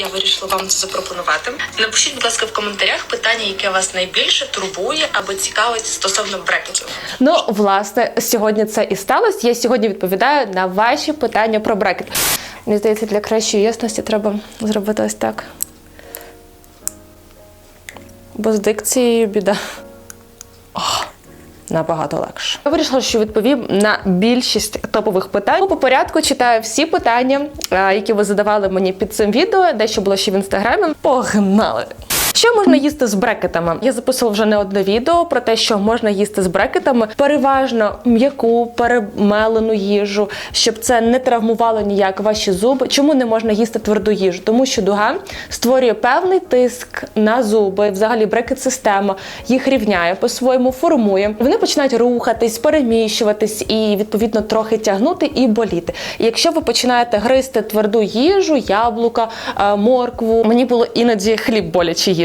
Я вирішила вам це запропонувати. Напишіть, будь ласка, в коментарях питання, яке вас найбільше турбує або цікавить стосовно брекетів. Ну, власне, сьогодні це і сталося. Я сьогодні відповідаю на ваші питання про брекет. Мені здається, для кращої ясності треба зробити ось так. Бо з дикцією біда. О, набагато легше. Я вирішила, що відповім на більшість топових питань. По порядку читаю всі питання, е, які ви задавали мені під цим відео, дещо було ще в інстаграмі. Погнали! Що можна їсти з брекетами? Я записувала вже не одне відео про те, що можна їсти з брекетами, переважно м'яку, перемелену їжу, щоб це не травмувало ніяк ваші зуби. Чому не можна їсти тверду їжу? Тому що дуга створює певний тиск на зуби, взагалі брекет-система їх рівняє по-своєму, формує. Вони починають рухатись, переміщуватись і відповідно трохи тягнути і боліти. Якщо ви починаєте гризти тверду їжу, яблука, е, моркву, мені було іноді хліб боляче їсти.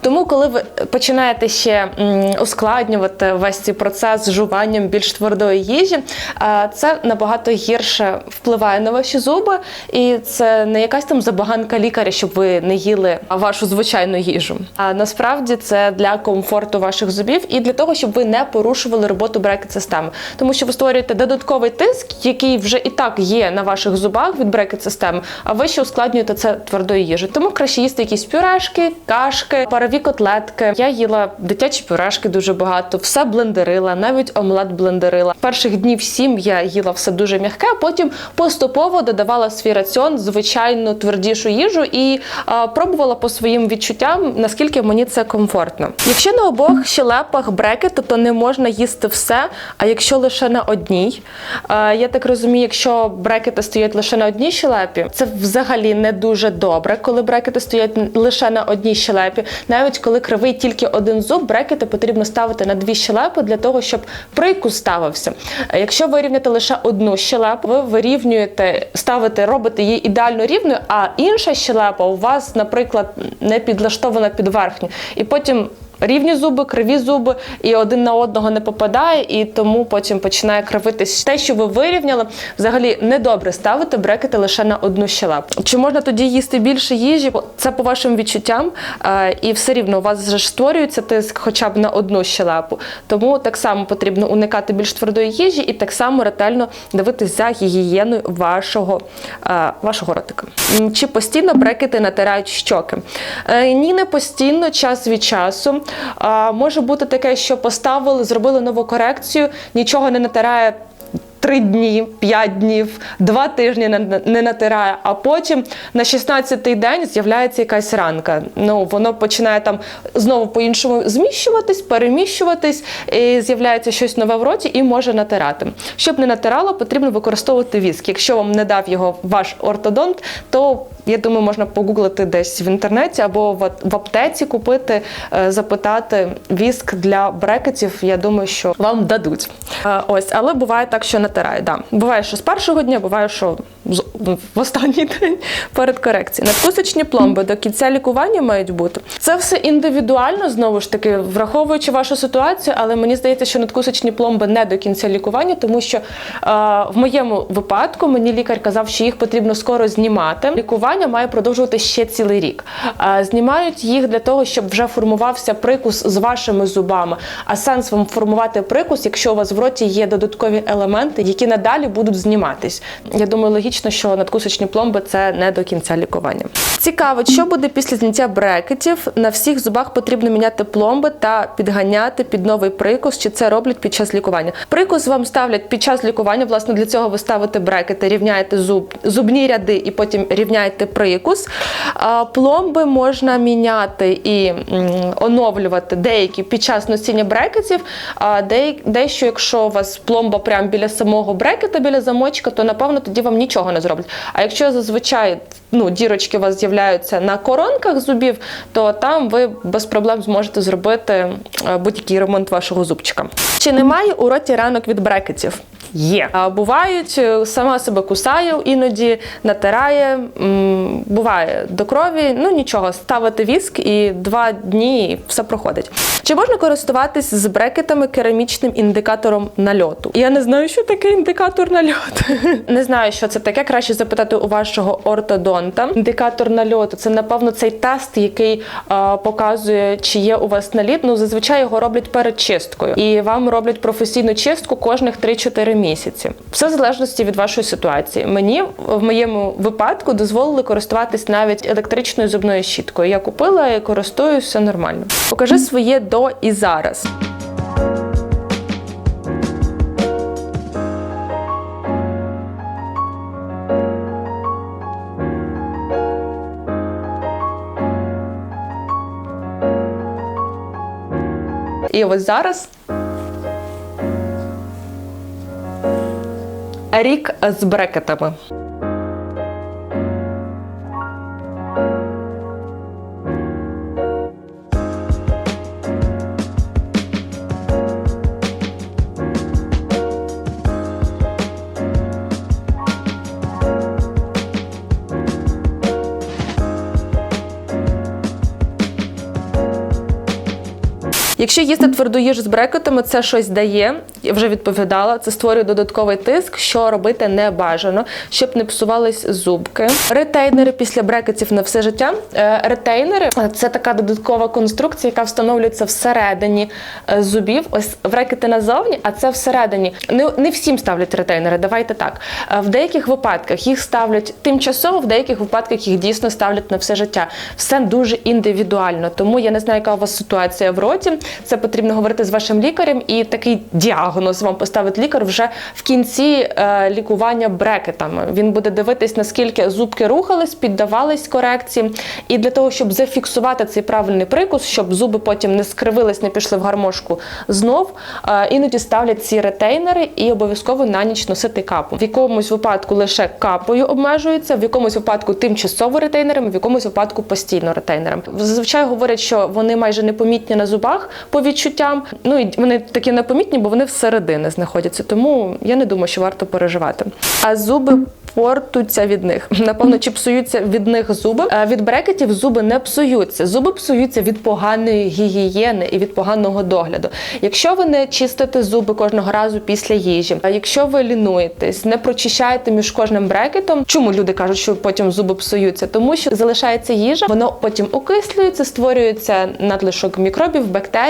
Тому, коли ви починаєте ще ускладнювати весь цей процес з жуванням більш твердої їжі, е, це набагато гірше впливає на ваші зуби, і це не якась там забаганка лікаря, щоб ви не їли вашу звичайну їжу. А насправді це для комфорту ваших зубів і для того, щоб ви не порушували роботу брекет-системи, тому що ви створюєте додатковий тиск, який вже і так є на ваших зубах від брекет-системи, а ви ще ускладнюєте це твердою їжею. Тому краще їсти якісь пюрешки, кашки, парові котлетки. Я їла дитячі пюрешки дуже багато, все блендерила, навіть омлет блендерила. Перших днів сім я їла все дуже м'яке, а потім поступово додавала свій раціон звичайну твердішу їжу і а, пробувала по своїм відчуттям, наскільки мені це комфортно. Якщо на обох щелепах брекети, то не можна їсти все. А якщо лише на одній, а, я так розумію, якщо брекети стоять лише на одній щелепі, це взагалі не дуже добре, коли брекети стоять лише на одній щелепі. Навіть коли кривий тільки один зуб, брекети потрібно ставити на дві щелепи для того, щоб прикус ставився. Якщо ви рівняте лише одну щелепу, ви вирівнюєте, ставите, робите її ідеально рівною, а інша щелепа у вас, наприклад, не підлаштована під верхню. І потім рівні зуби, криві зуби, і один на одного не попадає, і тому потім починає кривитись те, що ви вирівняли. Взагалі недобре ставити брекети лише на одну щелепу. Чи можна тоді їсти більше їжі? Це по вашим відчуттям, е, і все рівно у вас вже створюється тиск хоча б на одну щелепу. Тому так само потрібно уникати більш твердої їжі і так само ретельно дивитись за гігієною вашого, е, вашого ротика. Чи постійно брекети натирають щоки? Е, Ні, не постійно, час від часу. Може бути таке, що поставили, зробили нову корекцію, нічого не натирає. Три дні, п'ять днів, два тижні не- натирає, а потім на 16-й день з'являється якась ранка. Ну воно починає там знову по-іншому зміщуватись, переміщуватись, і з'являється щось нове в роті і може натирати. Щоб не натирало, потрібно використовувати віск. Якщо вам не дав його ваш ортодонт, то я думаю, можна погуглити десь в інтернеті або в в аптеці купити, е, запитати віск для брекетів. Я думаю, що вам дадуть. Е, Ось, але буває так, що натирає. Да. Буває, що з першого дня, буває, що в останній день перед корекцією. Надкусочні пломби до кінця лікування мають бути. Це все індивідуально, знову ж таки, враховуючи вашу ситуацію, але мені здається, що надкусочні пломби не до кінця лікування, тому що е, в моєму випадку мені лікар казав, що їх потрібно скоро знімати. Лікування має продовжувати ще цілий рік. Е, знімають їх для того, щоб вже формувався прикус з вашими зубами. А сенс вам формувати прикус, якщо у вас в роті є додаткові елементи, які надалі будуть зніматись. Я думаю, логічно, що надкусочні пломби це не до кінця лікування. Цікаво, що буде після зняття брекетів. На всіх зубах потрібно міняти пломби та підганяти під новий прикус. Чи це роблять під час лікування? Прикус вам ставлять під час лікування. Власне, для цього ви ставите брекети, рівняєте зуб, зубні ряди і потім рівняєте прикус. Пломби можна міняти і оновлювати деякі під час носіння брекетів. А дещо, якщо у вас пломба прямо біля самого брекета, біля замочка, то напевно тоді вам нічого не зроблять. А якщо зазвичай ну, дірочки у вас з'являються на коронках зубів, то там ви без проблем зможете зробити е, будь-який ремонт вашого зубчика. Чи немає у роті ранок від брекетів? Є. А бувають, е, сама себе кусає, іноді натирає, буває до крові. Ну нічого, ставити віск і два дні і все проходить. Чи можна користуватись з брекетами керамічним індикатором нальоту? Я не знаю, що таке індикатор нальоту. Не знаю, що це таке. Краще запитати у вашого ортодонта. Індикатор нальоту це напевно цей тест, який е, показує, чи є у вас наліт. Ну зазвичай його роблять перед чисткою, і вам роблять професійну чистку кожних 3-4 місяці. Все в залежності від вашої ситуації. Мені в моєму випадку дозволили користуватись навіть електричною зубною щіткою. Я купила і користуюся нормально. Покажи своє до і зараз. І ось зараз. Рік з брекетами. Якщо їсти тверду їжу з брекетами, це щось дає. Я вже відповідала. Це створює додатковий тиск, що робити не бажано, щоб не псувались зубки. Ретейнери після брекетів на все життя. Е, Ретейнери це така додаткова конструкція, яка встановлюється всередині е, зубів. Ось брекети назовні, а це всередині. Не, не всім ставлять ретейнери. Давайте так. Е, В деяких випадках їх ставлять тимчасово, в деяких випадках їх дійсно ставлять на все життя. Все дуже індивідуально. Тому я не знаю, яка у вас ситуація в роті. Це потрібно говорити з вашим лікарем, і такий діагноз вам поставить лікар вже в кінці е, лікування брекетами. Він буде дивитись, наскільки зубки рухались, піддавались корекції. І для того, щоб зафіксувати цей правильний прикус, щоб зуби потім не скривились, не пішли в гармошку знов. е, іноді ставлять ці ретейнери і обов'язково на ніч носити капу. В якомусь випадку лише капою обмежується, в якомусь випадку тимчасово ретейнером, в якомусь випадку постійно ретейнером. Зазвичай говорять, що вони майже непомітні на зубах по відчуттям. Ну і вони такі непомітні, бо вони всередини знаходяться. Тому я не думаю, що варто переживати. А зуби. Портуться від них. Напевно, чи псуються від них зуби. Е, Від брекетів зуби не псуються. Зуби псуються від поганої гігієни і від поганого догляду. Якщо ви не чистите зуби кожного разу після їжі, а якщо ви лінуєтесь, не прочищаєте між кожним брекетом, чому люди кажуть, що потім зуби псуються? Тому що залишається їжа, воно потім окислюється, створюється надлишок мікробів, бактерій,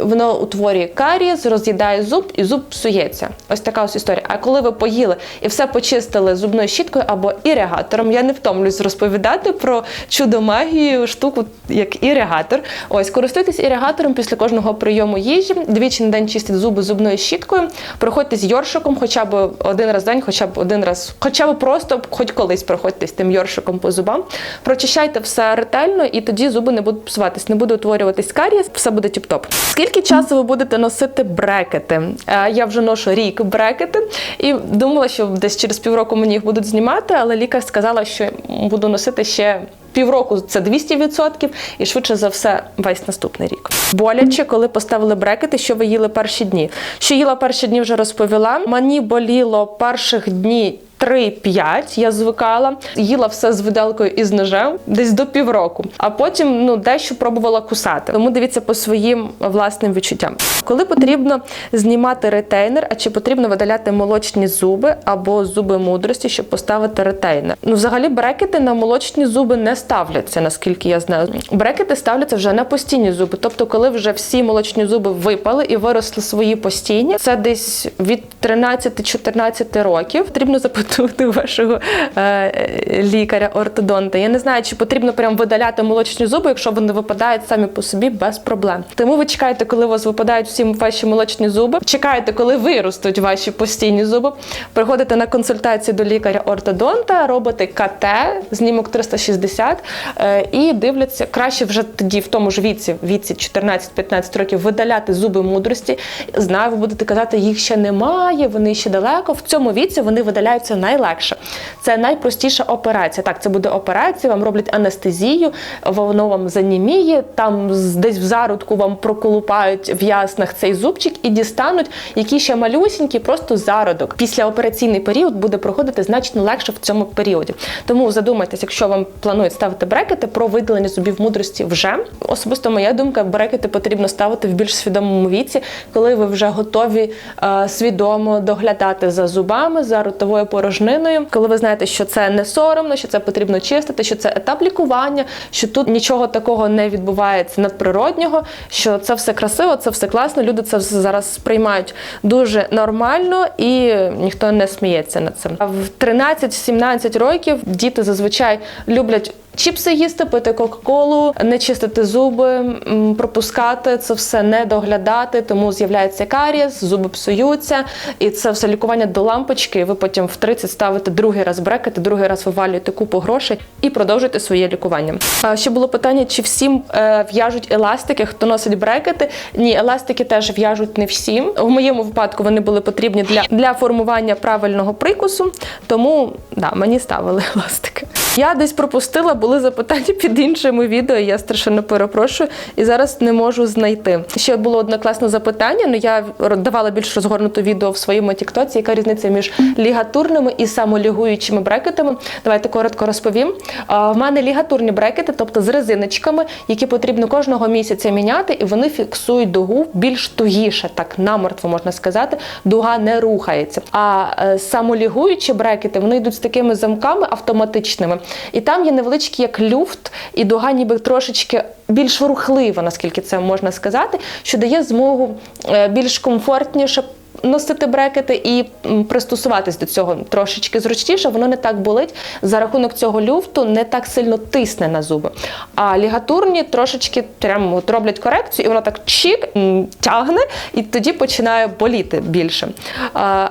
воно утворює карієс, роз'їдає зуб, і зуб псується. Ось така ось історія. А коли ви поїли і все почистили зубною щіткою або іригатором, я не втомлюсь розповідати про чудо магію, штуку як іригатор. Ось користуйтесь іригатором після кожного прийому їжі. Двічі на день чистіть зуби зубною щіткою. Проходьте з йоршиком, хоча б один раз в день, хоча б один раз, хоча б просто, хоч колись проходьте з тим йоршиком по зубам. Прочищайте все ретельно, і тоді зуби не будуть псуватись, не буде утворюватись карієс, все буде тіп-топ. Скільки часу ви будете носити брекети? Е, Я вже ношу рік брекети і думала, що десь через півроку мені їх будуть знімати, але лікар сказала, що буду носити ще. Півроку це 200% і швидше за все весь наступний рік. Боляче, коли поставили брекети, що ви їли перші дні. Що їла перші дні, вже розповіла. Мені боліло перших дні 3-5, я звикала, їла все з виделкою і з ножем десь до півроку, а потім ну дещо пробувала кусати. Тому дивіться по своїм власним відчуттям. Коли потрібно знімати ретейнер, а чи потрібно видаляти молочні зуби або зуби мудрості, щоб поставити ретейнер? Ну, взагалі, брекети на молочні зуби не ставляться, наскільки я знаю. Брекети ставляться вже на постійні зуби. Тобто, коли вже всі молочні зуби випали і виросли свої постійні, це десь від 13-14 років. Потрібно запитувати у вашого е, лікаря, ортодонта. Я не знаю, чи потрібно прям видаляти молочні зуби, якщо вони випадають самі по собі без проблем. Тому ви чекаєте, коли у вас випадають всі ваші молочні зуби. Чекаєте, коли виростуть ваші постійні зуби. Приходите на консультацію до лікаря-ортодонта, робите КТ, знімок 360 е, і дивляться краще вже тоді, в тому ж віці, віці 14-15 років, видаляти зуби мудрості. Знаю, ви будете казати, їх ще немає, вони ще далеко. В цьому віці вони видаляються найлегше. Це найпростіша операція. Так, це буде операція, вам роблять анестезію, воно вам заніміє, там десь в зародку вам проколупають в яснах цей зубчик і дістануть, які ще малюсінькі, просто зародок. Післяопераційний період буде проходити значно легше в цьому періоді. Тому задумайтесь, якщо вам планують ставити брекети про видалення зубів мудрості вже. Особисто моя думка, брекети потрібно ставити в більш свідомому віці, коли ви вже готові е, свідомо доглядати за зубами, за ротовою порожниною, коли ви знаєте, що це не соромно, що це потрібно чистити, що це етап лікування, що тут нічого такого не відбувається надприроднього, що це все красиво, це все класно. Люди це зараз сприймають дуже нормально і ніхто не сміється над цим. В 13-17 років діти зазвичай люблять. Чіпси їсти, пити кока-колу, не чистити зуби, пропускати це все не доглядати, тому з'являється карієс, зуби псуються, і це все лікування до лампочки. Ви потім в 30 ставите другий раз брекети, другий раз вивалюєте купу грошей і продовжуєте своє лікування. Ще було питання, чи всім е, в'яжуть еластики, хто носить брекети? Ні, еластики теж в'яжуть не всім. В моєму випадку вони були потрібні для, для формування правильного прикусу, тому да, мені ставили еластики. Я десь пропустила, були запитання під іншими відео. Я страшенно перепрошую і зараз не можу знайти. Ще було одне класне запитання. Ну я давала більш розгорнуте відео в своєму тіктоці. Яка різниця між лігатурними і самолігуючими брекетами? Давайте коротко розповім. В мене лігатурні брекети, тобто з резиночками, які потрібно кожного місяця міняти, і вони фіксують дугу більш тугіше, так намертво можна сказати. Дуга не рухається. А е, самолігуючі брекети вони йдуть з такими замками автоматичними, і там є невеличкий як люфт, і дуга ніби трошечки більш рухлива, наскільки це можна сказати, що дає змогу е, більш комфортніше. Носити брекети і пристосуватись до цього трошечки зручніше, воно не так болить. За рахунок цього люфту не так сильно тисне на зуби. А лігатурні трошечки прямо от роблять корекцію, і воно так чик м, тягне, і тоді починає боліти більше.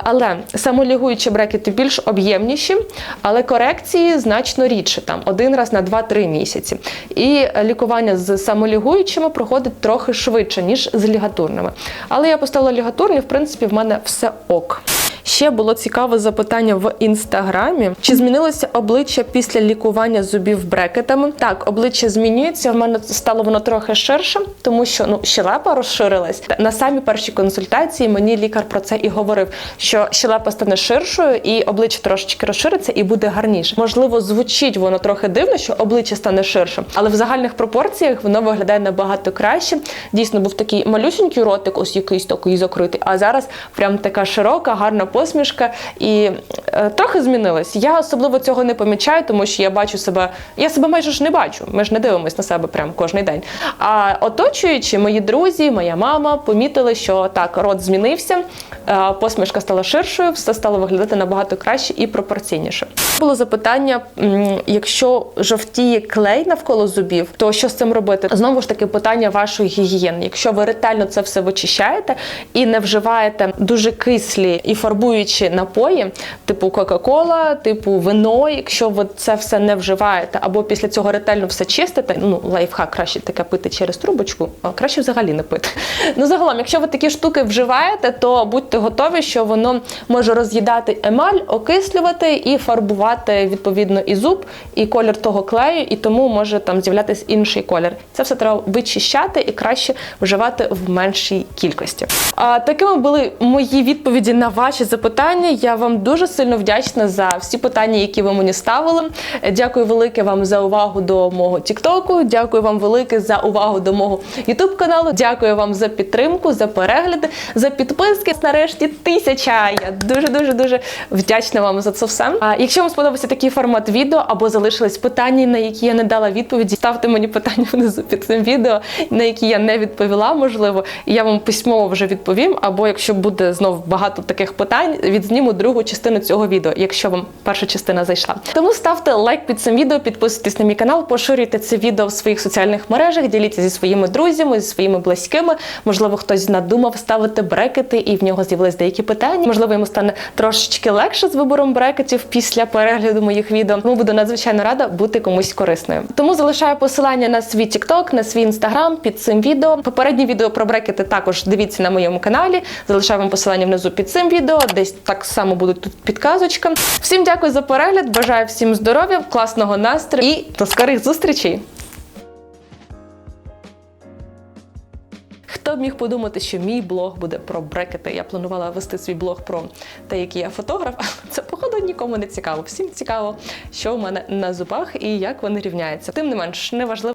Але самолігуючі брекети більш об'ємніші, але корекції значно рідше, там один раз на 2-3 місяці. І лікування з самолігуючими проходить трохи швидше, ніж з лігатурними. Але я поставила лігатурні, в принципі, в мене все ок. Ще було цікаве запитання в інстаграмі: чи змінилося обличчя після лікування зубів брекетами? Так, обличчя змінюється. В мене стало воно трохи ширше, тому що ну щелепа розширилась. На самій першій консультації мені лікар про це і говорив, що щелепа стане ширшою, і обличчя трошечки розшириться і буде гарніше. Можливо, звучить воно трохи дивно, що обличчя стане ширшим, але в загальних пропорціях воно виглядає набагато краще. Дійсно, був такий малюсенький ротик, ось якийсь такий закритий. А зараз прям така широка, гарна посмішка і е, трохи змінилась. Я особливо цього не помічаю, тому що я бачу себе. Я себе майже ж не бачу. Ми ж не дивимось на себе прям кожен день. А оточуючи, мої друзі, моя мама помітили, що так, рот змінився, е, посмішка стала ширшою, все стало виглядати набагато краще і пропорційніше. Було запитання: якщо жовтіє клей навколо зубів, то що з цим робити? Знову ж таки, питання вашої гігієни. Якщо ви ретельно це все вичищаєте і не вживаєте дуже кислі і фарбуючі напої, типу Кока-Кола, типу вино, якщо ви це все не вживаєте, або після цього ретельно все чистите, ну лайфхак краще таке пити через трубочку, а краще взагалі не пити. Ну загалом, якщо ви такі штуки вживаєте, то будьте готові, що воно може роз'їдати емаль, окислювати і фарбувати відповідно і зуб, і колір того клею, і тому може там з'являтися інший колір. Це все треба вичищати і краще вживати в меншій кількості. А такими були мої відповіді на ваші запитання. Я вам дуже сильно вдячна за всі питання, які ви мені ставили. Дякую велике вам за увагу до мого Тіктоку. Дякую вам велике за увагу до мого Ютуб каналу. Дякую вам за підтримку, за перегляди, за підписки. Нарешті тисяча. Я дуже дуже дуже вдячна вам за це все. А якщо вам сподобався такий формат відео або залишились питання, на які я не дала відповіді, ставте мені питання внизу під цим відео, на які я не відповіла, можливо, і я вам письмово вже відповім. Або якщо буде знов багато таких питань. Питань відзніму другу частину цього відео, якщо вам перша частина зайшла. Тому ставте лайк під цим відео, підписуйтесь на мій канал, поширюйте це відео в своїх соціальних мережах, діліться зі своїми друзями, зі своїми близькими. Можливо, хтось надумав ставити брекети, і в нього з'явились деякі питання. Можливо, йому стане трошечки легше з вибором брекетів після перегляду моїх відео. Тому буду надзвичайно рада бути комусь корисною. Тому залишаю посилання на свій TikTok, на свій інстаграм під цим відео. Попередні відео про брекети також дивіться на моєму каналі. Залишаю вам посилання внизу під цим відео. Десь так само будуть тут підказочка. Всім дякую за перегляд. Бажаю всім здоров'я, класного настрою і до скорих зустрічей! Хто б міг подумати, що мій блог буде про брекети? Я планувала вести свій блог про те, який я фотограф. але Це походу нікому не цікаво. Всім цікаво, що у мене на зубах і як вони рівняються. Тим не менш, неважливо.